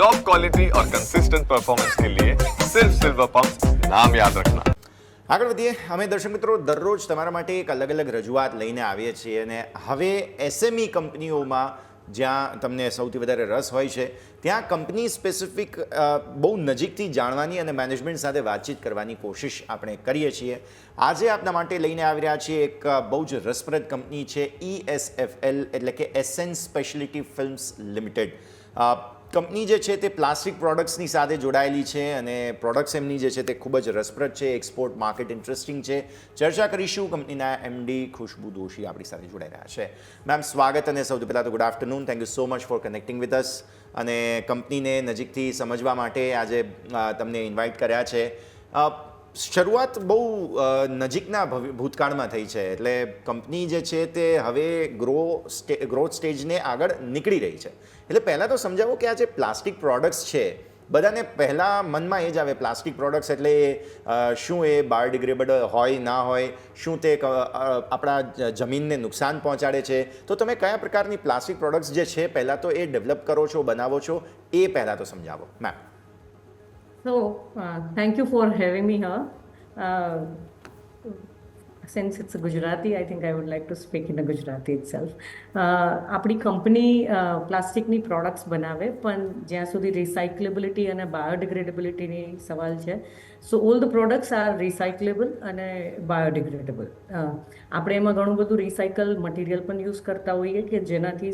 Top quality और consistent performance के लिए सिर्फ सिल्वर पंप नाम याद रखना આગળ વધીએ અમે દર્શક મિત્રો દરરોજ તમારા માટે એક અલગ અલગ રજૂઆત લઈને આવીએ છીએ અને હવે એસએમઈ કંપનીઓમાં જ્યાં તમને સૌથી વધારે રસ હોય છે ત્યાં કંપની સ્પેસિફિક બહુ નજીકથી જાણવાની અને મેનેજમેન્ટ સાથે વાતચીત કરવાની કોશિશ આપણે કરીએ છીએ આજે આપના માટે લઈને આવી રહ્યા છીએ એક અ, બહુ જ રસપ્રદ કંપની છે E ઈએસએફએલ એટલે કે એસએન સ્પેશિયલિટી ફિલ્મ્સ લિમિટેડ company જે છે તે પ્લાસ્ટિક પ્રોડક્ટ્સની સાથે જોડાયેલી છે અને પ્રોડક્ટ્સ એમની જે છે તે ખૂબ જ રસપ્રદ છે એક્સપોર્ટ માર્કેટ ઇન્ટરેસ્ટિંગ છે. ચર્ચા કરીશું કંપનીના એમડી ખુશ્બુ દોશી આપણી સાથે જોડાઈ રહ્યા છે. મેમ સ્વાગત અને સૌથી પહેલાં તો good afternoon thank you so much for connecting with us અને કંપનીને નજીકથી સમજવા માટે આજે તમને ઇન્વાઇટ કર્યા છે. શરૂઆત બહુ નજીકના ભૂતકાળમાં થઈ છે. એટલે કંપની જે છે તે હવે ગ્રો ગ્રોથ સ્ટેજને આગળ નીકળી રહી છે. એટલે પહેલાં તો સમજાવો કે આ જે પ્લાસ્ટિક પ્રોડક્ટ્સ છે, બધાને પહેલાં મનમાં એ જ આવે, પ્લાસ્ટિક પ્રોડક્ટ્સ એટલે શું એ બાયોડિગ્રેડેબલ હોય, ના હોય, શું તે આપણા જમીનને નુકસાન પહોંચાડે છે. તો તમે કયા પ્રકારની પ્લાસ્ટિક પ્રોડક્ટ્સ જે છે પહેલાં તો એ ડેવલપ કરો છો, બનાવો છો, એ પહેલાં તો સમજાવો. Ma'am. So, uh, thank you for having me here. Uh, since it's a Gujarati, I think I would like to speak in a Gujarati itself. Uh, આપણી કંપની પ્લાસ્ટિકની પ્રોડક્ટ્સ બનાવે પણ જ્યાં સુધી રિસાયકલેબિલિટી અને બાયોડિગ્રેડેબિલિટીની સવાલ છે so all the products are recyclable અને બાયોડિગ્રેડેબલ આપણે એમાં ઘણું બધું રિસાયકલ મટીરિયલ પણ યુઝ કરતા હોઈએ કે જેનાથી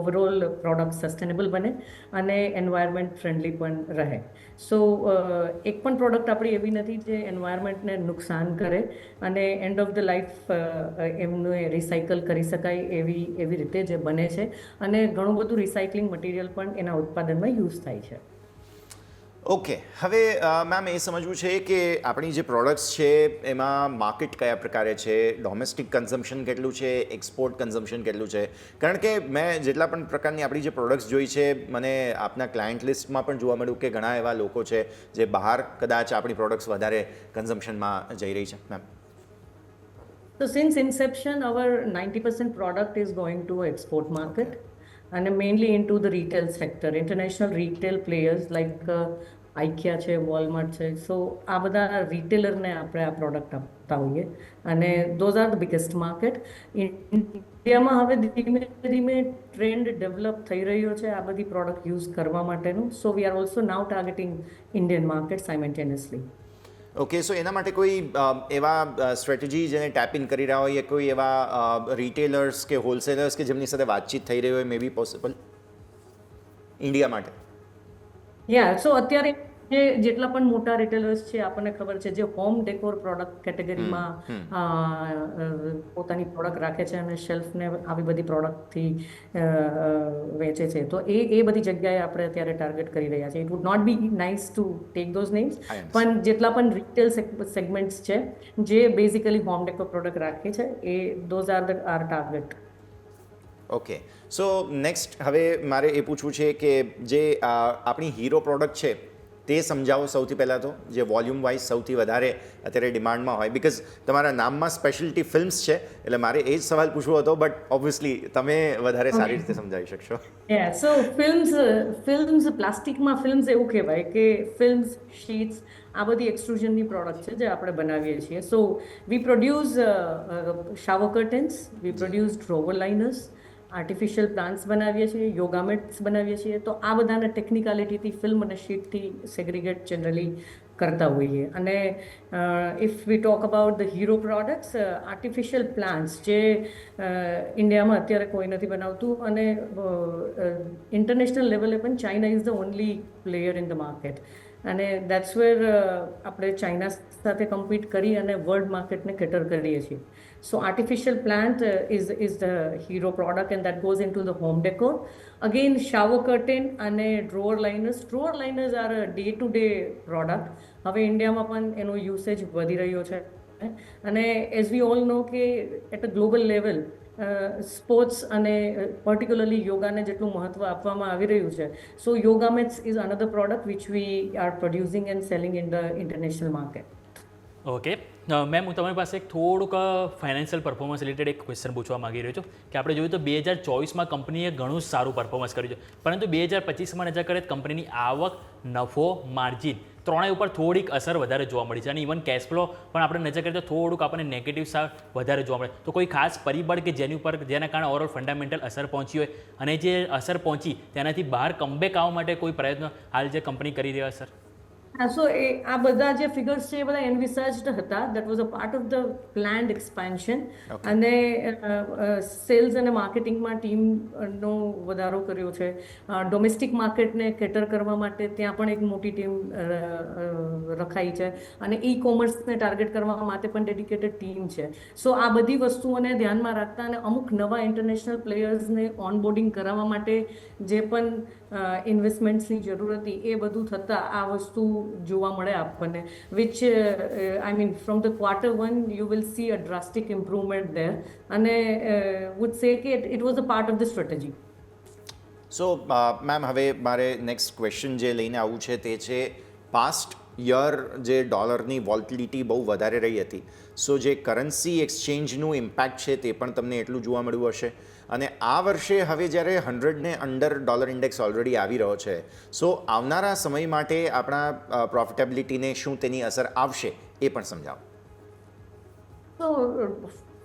ઓવરઓલ પ્રોડક્ટ સસ્ટેનેબલ બને અને એન્વાયરમેન્ટ ફ્રેન્ડલી પણ રહે સો એક પણ પ્રોડક્ટ આપણી એવી નથી જે એન્વાયરમેન્ટને નુકસાન કરે અને એન્ડ ઓફ ધ લાઈફ એમનું રીસાયકલ કરી શકાય એવી એવી રીતે જે બને છે. અને ઘણું બધું રિસાયકલિંગ મટીરિયલ પણ એના ઉત્પાદનમાં યુઝ થાય છે. ઓકે હવે મેમ એ સમજવું છે કે આપણી જે પ્રોડક્ટ્સ છે એમાં માર્કેટ કયા પ્રકારે છે ડોમેસ્ટિક કન્ઝમ્પશન કેટલું છે એક્સપોર્ટ કન્ઝમ્પશન કેટલું છે? કારણ કે મેં જેટલા પણ પ્રકારની આપણી જે પ્રોડક્ટ્સ જોઈ છે મને આપના ક્લાયન્ટ લિસ્ટમાં પણ જોવા મળ્યું કે ઘણા એવા લોકો છે જે બહાર કદાચ આપણી પ્રોડક્ટ્સ વધારે કન્ઝમ્પશનમાં જઈ રહી છે મેમ તો since inception our ninety percent product is going to export market and mainly into the retail sector. International retail players like uh, IKEA છે, વોલમાર્ટ છે, સો આ બધા રિટેલરને આપણે આ પ્રોડક્ટ આપતા હોઈએ. અને those are the biggest market ઇન્ડિયામાં હવે ધીમે ધીમે ટ્રેન્ડ ડેવલપ થઈ રહ્યો છે આ બધી પ્રોડક્ટ યુઝ કરવા માટેનું. So we are also now targeting Indian market simultaneously okay so એના માટે કોઈ એવા સ્ટ્રેટેજી જેને ટેપ ઇન કરી રહ્યા હોય, કોઈ એવા રિટેલર્સ કે હોલસેલર્સ કે જેમની સાથે વાતચીત થઈ રહી હોય મે બી પોસિબલ ઇન્ડિયા માટે. યા સો અત્યારે જે જેટલા પણ મોટા રિટેલર્સ છે આપણને ખબર છે જે હોમ ડેકોર પ્રોડક્ટ કેટેગરીમાં પોતાની પ્રોડક્ટ રાખે છે અને શેલ્ફને આવી બધી પ્રોડક્ટથી વેચે છે. તો એ એ બધી જગ્યાએ આપણે અત્યારે ટાર્ગેટ કરી રહ્યા છીએ. It would not be nice to take those names પણ જેટલા પણ રિટેલ સેગમેન્ટ્સ છે જે બેઝિકલી હોમ ડેકોર પ્રોડક્ટ રાખે છે એ those are the are target okay so next હવે મારે એ પૂછવું છે કે જે આપણી હીરો પ્રોડક્ટ છે તે સમજાવો સૌથી પહેલાં તો જે વોલ્યુમ વાઇઝ સૌથી વધારે અત્યારે ડિમાન્ડમાં હોય. બિકોઝ તમારા નામમાં સ્પેશિયલિટી ફિલ્મ્સ છે એટલે મારે એ જ સવાલ પૂછવો હતો બટ ઓબ્વિયસલી તમે વધારે સારી રીતે સમજાવી શકશો. સો ફિલ્મ્સ ફિલ્મ્સ પ્લાસ્ટિકમાં ફિલ્મ્સ એવું કહેવાય કે ફિલ્મ્સ શીટ્સ આ બધી એક્સટ્રુઝનની પ્રોડક્ટ છે જે આપણે બનાવીએ છીએ. So we produce shower curtains we produce drawer liners artificial plants બનાવીએ છીએ યોગામેટ્સ બનાવીએ છીએ, તો આ બધાને ટેકનિકાલિટીથી ફિલ્મ અને શીટથી સેગ્રીગેટ જનરલી કરતા હોઈએ. અને if we talk about the hero products artificial plants જે ઇન્ડિયામાં અત્યારે કોઈ નથી બનાવતું અને ઇન્ટરનેશનલ લેવલે પણ China is the only player in the market અને દેટ્સ વેર આપણે ચાઇના સાથે કમ્પીટ કરી અને વર્લ્ડ માર્કેટને કેટર કરીએ છીએ. So artificial plant is is the hero product and that goes in to the home decor again shower curtain અને drawer liners drawer liners are day to day product હવે ઇન્ડિયામાં પણ એનો યુસેજ વધી રહ્યો છે. અને એઝ વી ઓલ નો કે at a global level sports અને પર્ટિક્યુલરલી યોગાને જેટલું મહત્ત્વ આપવામાં આવી રહ્યું છે. So yoga mats is another product which we are producing and selling in the international market okay ma'am હું તમારી પાસે એક થોડુંક ફાઇનાન્શિયલ પરફોર્મન્સ રિલેટેડ એક ક્વેશ્ચન પૂછવા માંગી રહ્યો છું કે આપણે જોયું તો બે હજાર ચોવીસમાં કંપનીએ ઘણું સારું પરફોર્મન્સ કર્યું છે. પરંતુ બે હજાર પચીસમાં નજર કરીએ કંપનીની આવક, નફો માર્જિન ત્રણેય ઉપર થોડીક અસર વધારે જોવા મળી છે. અને ઇવન કેશ ફ્લો પણ આપણે નજર કરીએ તો થોડુંક આપણને નેગેટિવ વધારે જોવા મળે. તો કોઈ ખાસ પરિબળ કે જેની ઉપર, જેના કારણે ઓવરઓલ ફંડામેન્ટલ અસર પહોંચી હોય અને જે અસર પહોંચી તેનાથી બહાર કમબેક આવવા માટે કોઈ પ્રયત્ન હાલ જે કંપની કરી રહ્યા સર સો એ આ બધા જે ફિગર્સ છે એ બધા એનવિસાજડ હતા. That was a part of the planned expansion અને સેલ્સ અને માર્કેટિંગમાં ટીમનો વધારો કર્યો છે. ડોમેસ્ટિક માર્કેટને કેટર કરવા માટે ત્યાં પણ એક મોટી ટીમ રખાઈ છે. અને ઈ કોમર્સને ટાર્ગેટ કરવા માટે પણ ડેડિકેટેડ ટીમ છે. સો આ બધી વસ્તુઓને ધ્યાનમાં રાખતા અને અમુક નવા ઇન્ટરનેશનલ પ્લેયર્સને ઓનબોર્ડિંગ કરાવવા માટે જે પણ ઇન્વેસ્ટમેન્ટ્સની જરૂર હતી એ બધું થતાં આ વસ્તુ જોવા મળે આપણને which I mean from the quarter one you will see a drastic improvement there અને વુડ સે કે it was a part of the strategy so ma'am હવે મારે નેક્સ્ટ ક્વેશ્ચન જે લઈને આવું છે તે છે પાસ્ટ યર જે ડોલરની વોલ્ટિલિટી બહુ વધારે રહી હતી. સો જે કરન્સી એક્સચેન્જનું ઇમ્પેક્ટ છે તે પણ તમને એટલું જોવા મળ્યું હશે. અને આ વર્ષે હવે જ્યારે હંડ્રેડને અંડર ડોલર ઇન્ડેક્સ ઓલરેડી આવી રહ્યો છે, સો આવનારા સમય માટે આપણા પ્રોફિટેબિલિટીને શું તેની અસર આવશે એ પણ સમજાવો.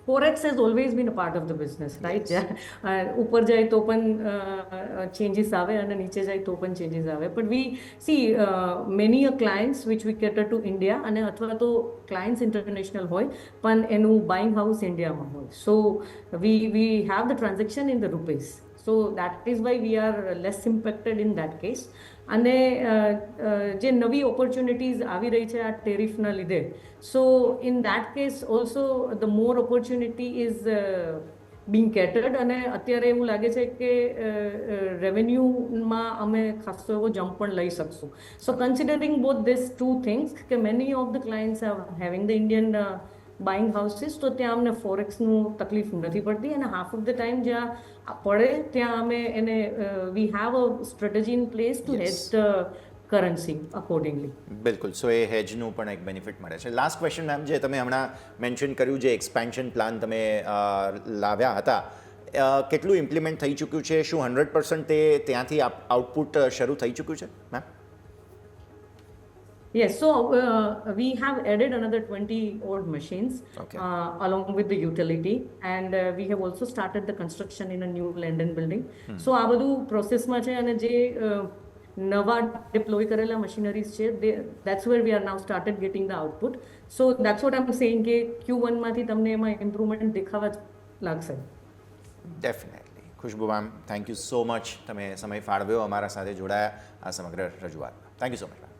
So, has always been a part of the business the business, right? Yeah. ઉપર જાય તો પણ ચેન્જીસ આવે અને નીચે જાય તો પણ ચેન્જીસ આવે but we see many a clients which we cater to India અને અથવા તો ક્લાયન્ટ્સ ઇન્ટરનેશનલ હોય પણ એનું બાઇંગ હાઉસ ઇન્ડિયામાં હોય so we we have the transaction in the rupees so that is why we are less impacted in that case અને જે નવી ઓપોર્ચ્યુનિટીઝ આવી રહી છે આ ટેરિફના લીધે so in that case also the more opportunity is being catered અને અત્યારે એવું લાગે છે કે રેવન્યુમાં અમે ખાસો એવો જમ્પ પણ લઈ શકશું. So considering both this two things કે many of the clients having the Indian buying houses તો ત્યાં અમને ફોરેક્સનું તકલીફ નથી પડતી અને હાફ ઓફ ધ ટાઈમ જ્યાં પડે ત્યાં અમે એને we have a strategy in place to hedge the currency accordingly બિલકુલ. સો એ હેજનું પણ એક બેનિફિટ મળે છે. લાસ્ટ ક્વેશ્ચન મેમ જે તમે હમણાં મેન્શન કર્યું જે એક્સપેન્શન પ્લાન તમે લાવ્યા હતા કેટલું ઇમ્પ્લિમેન્ટ થઈ ચૂક્યું છે? શું હંડ્રેડ પર્સન્ટ તે ત્યાંથી આઉટપુટ શરૂ થઈ ચૂક્યું છે ma'am Yes, so uh, we have added another 20 odd machines Okay. uh, along with the utility, and uh, we have also started the construction in a new London building. So આ બધું પ્રોસેસમાં છે અને જે નવા ડિપ્લોય કરેલા machineries છે that's where we are now started getting the output so that's what I am saying કે ક્યુ વનમાંથી તમને એમાં ઇમ્પ્રુવમેન્ટ દેખાવા જ લાગશે. Definitely Khushbu ma'am thank you so much તમે સમય ફાળવ્યો અમારા સાથે જોડાયા આ સમગ્ર રજૂઆતમાં. Thank you so much ma'am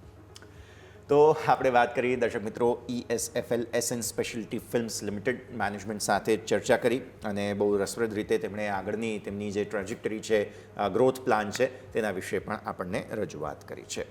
તો આપણે વાત કરી દર્શક મિત્રો ESFL SN specialty films limited management સાથે ચર્ચા કરી અને બહુ રસપ્રદ રીતે તેમણે આગળની તેમની જે ટ્રેજેક્ટરી છે ગ્રોથ પ્લાન છે, તેના વિશે પણ આપણને રજૂઆત કરી છે.